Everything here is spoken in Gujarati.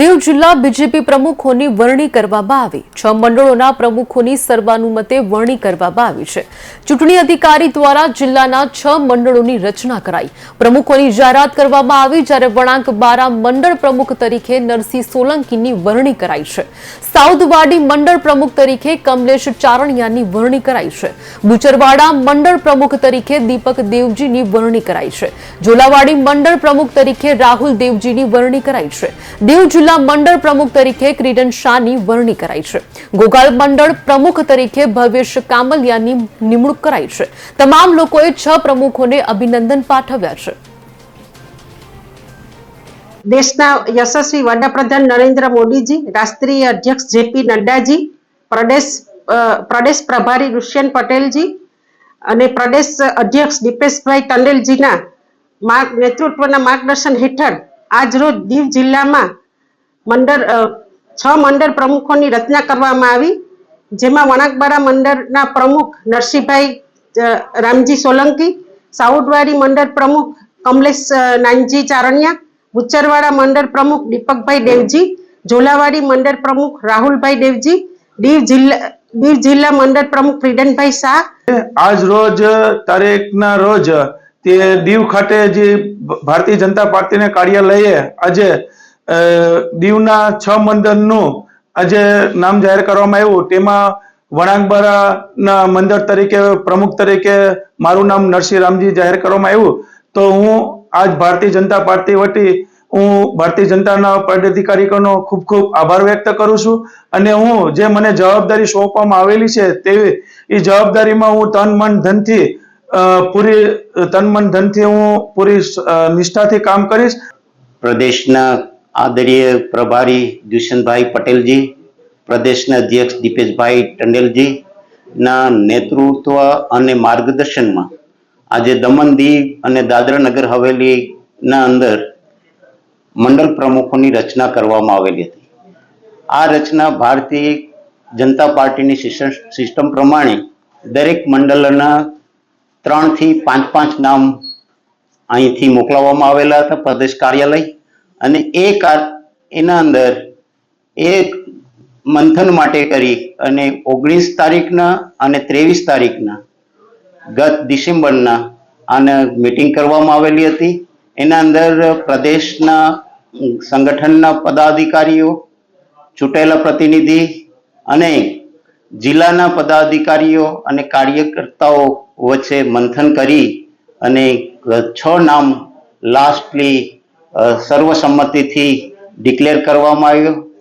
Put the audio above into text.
દેવ જિલ્લા બીજેપી પ્રમુખોની વરણી કરવામાં આવી. છ મંડળોના પ્રમુખોની સર્વાનુમતે વરણી કરવામાં આવી છે. ચૂંટણી અધિકારી દ્વારા જિલ્લાના છ મંડળોની રચના કરાઈ. પ્રમુખોની જાહેરાત કરવામાં આવી જ્યારે વળાંક બારા મંડળ પ્રમુખ તરીકે નરસિંહ સોલંકીની વરણી કરાઈ છે. સાઉદવાડી મંડળ પ્રમુખ તરીકે કમલેશ ચારણિયાની વરણી કરાઈ છે. બુચરવાડા મંડળ પ્રમુખ તરીકે દીપક દેવજીની વરણી કરાઈ છે. ઝોલાવાડી મંડળ પ્રમુખ તરીકે રાહુલ દેવજીની વરણી કરાઈ છે. દેવ જિલ્લા મંડળ પ્રમુખ તરીકે ક્રિડન શાહની વરણી કરાઈ છે. ગોગાલ મંડળ પ્રમુખ તરીકે ભવેશ કામલિયાની નિમણૂક કરાઈ છે. તમામ લોકોએ છ પ્રમુખોને અભિનંદન પાઠવ્યા છે. દેશના યશસ્વી વડાપ્રધાન નરેન્દ્ર મોદીજી, રાષ્ટ્રીય અધ્યક્ષ જેપી નડ્ડાજી, પ્રદેશ પ્રદેશ પ્રભારી દુષ્યંત પટેલજી અને પ્રદેશ અધ્યક્ષ દીપેશભાઈ ટંડેલજીના માર્ગ નેતૃત્વના માર્ગદર્શન હેઠળ આજરોજ દીવ જિલ્લામાં મંડળ છ મંડળ પ્રમુખોની રચના કરવામાં આવી, જેમાં વણાકબારા મંડળના પ્રમુખ નરસિંહભાઈ રામજી સોલંકી સાઉદવાડી મંડળ પ્રમુખ કમલેશ નાનજી ચારણિયા, બુચરવાડા મંડળ પ્રમુખ દીપકભાઈ દેવજી, ઝોલાવાડી મંડળ પ્રમુખ રાહુલભાઈ દેવજી, દીવ જિલ્લા દીવ જિલ્લા મંડળ પ્રમુખ ફ્રીડનભાઈ શાહ. આજ રોજ તારીખના રોજ તે દીવ ખાતે જે ભારતીય જનતા પાર્ટીને કાર્યાલયે આજે દીવના છ મંડળનું આજે નામ જાહેર કરવામાં આવ્યું. તેમાં વણાકબારાના મંદિર તરીકે, પ્રમુખ તરીકે મારું નામ નરસિંહ રામજી જાહેર કરવામાં આવ્યું. તો હું આજ ભારતીય જનતા પાર્ટી વતી હું ભારતીય જનતાના પદાધિકારીઓનો ખૂબ ખૂબ આભાર વ્યક્ત કરું છું. અને હું જે મને જવાબદારી સોંપવામાં આવેલી છે તેવી એ જવાબદારીમાં હું તન, મન, ધનથી પૂરી, તન, મન, ધનથી હું પૂરી નિષ્ઠાથી કામ કરીશ. પ્રદેશના આદરણીય પ્રભારી દુષ્યંતભાઈ પટેલજી, પ્રદેશના અધ્યક્ષ દીપેશભાઈ ટંડેલજી, ના નેતૃત્વ અને માર્ગદર્શનમાં આજે દમણ દીવ અને દાદરા નગર હવેલીના અંદર મંડળ પ્રમુખોની રચના કરવામાં આવેલી હતી. આ રચના ભારતીય જનતા પાર્ટીની સિસ્ટમ પ્રમાણે દરેક મંડળના ત્રણથી પાંચ પાંચ નામ અહીંથી મોકલાવવામાં આવેલા હતા. પ્રદેશ કાર્યાલય અને એ કાર એના અંદર એ મંથન માટે કરી અને ઓગણીસ તારીખના અને ત્રેવીસ તારીખના ગત ડિસેમ્બરના આને મીટિંગ કરવામાં આવેલી હતી. એના અંદર પ્રદેશના સંગઠનના પદાધિકારીઓ ચૂંટાયેલા પ્રતિનિધિ અને જિલ્લાના પદાધિકારીઓ અને કાર્યકર્તાઓ વચ્ચે મંથન કરી અને છ નામ લાસ્ટલી સર્વસંમતિથી ડિક્લેર કરવામાં આવ્યું.